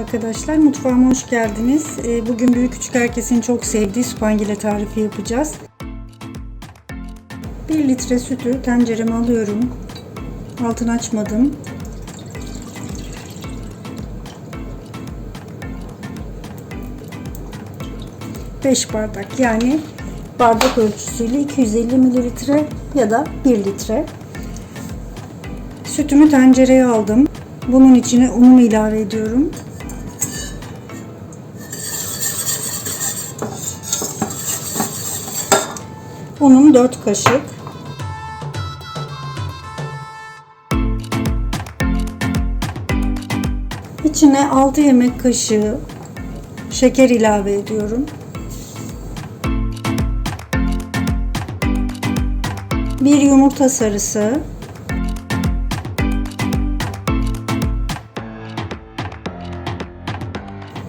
arkadaşlar, mutfağıma hoş geldiniz. Ee, Bugün büyük küçük herkesin çok sevdiği spangile tarifi yapacağız. 1 litre sütü tencereme alıyorum. Altını açmadım. Beş bardak yani bardak ölçüsüyle 250 mililitre ya da 1 litre. Sütümü tencereye aldım. Bunun içine unumu ilave ediyorum. Unum 4 kaşık. İçine 6 yemek kaşığı şeker ilave ediyorum. Bir yumurta sarısı,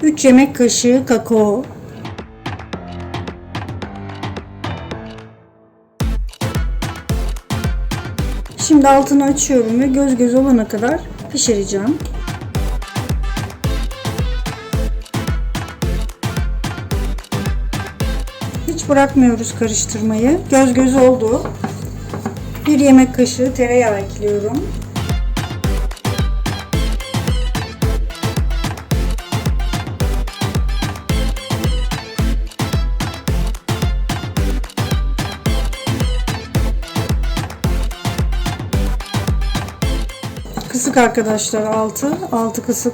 3 yemek kaşığı kakao. Şimdi altını açıyorum ve göz göz olana kadar pişireceğim. Hiç bırakmıyoruz karıştırmayı. Göz göz oldu. Bir yemek kaşığı tereyağı ekliyorum. Kısık arkadaşlar altı. Altı kısık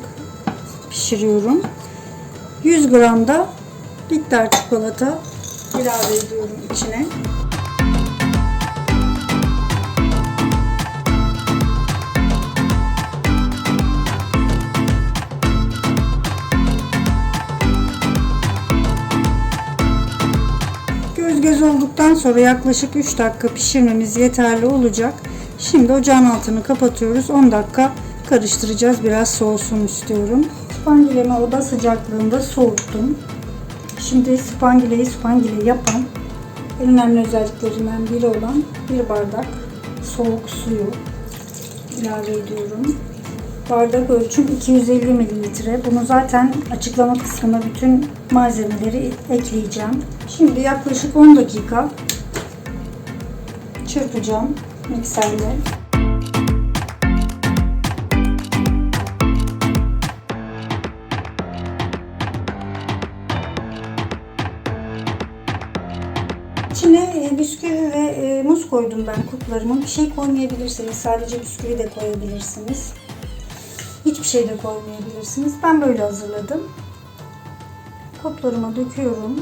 pişiriyorum. 100 gram da bitter çikolata ilave ediyorum içine. Göz göz olduktan sonra yaklaşık 3 dakika pişirmemiz yeterli olacak. Şimdi ocağın altını kapatıyoruz. 10 dakika karıştıracağız. Biraz soğusun istiyorum. Spangilemi oda sıcaklığında soğuttum. Şimdi spangileyi spangile yapan en önemli özelliklerinden biri olan bir bardak soğuk suyu ilave ediyorum. Bardak ölçüm 250 mililitre. Bunu zaten açıklama kısmına bütün malzemeleri ekleyeceğim. Şimdi yaklaşık 10 dakika çırpacağım mikserle. İçine e, bisküvi ve e, muz koydum ben kuplarıma. Bir şey koymayabilirsiniz. Sadece bisküvi de koyabilirsiniz. Hiçbir şey de koymayabilirsiniz. Ben böyle hazırladım. Kuplarıma döküyorum.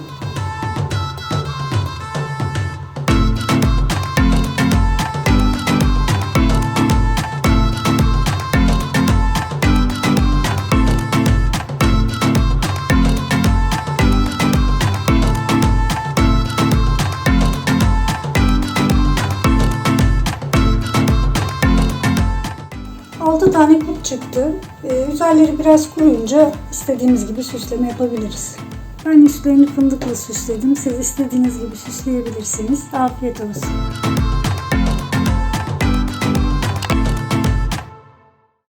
Altı tane kup çıktı. Ee, üzerleri biraz kuruyunca istediğimiz gibi süsleme yapabiliriz. Ben üstlerini fındıkla süsledim. Siz istediğiniz gibi süsleyebilirsiniz. Afiyet olsun.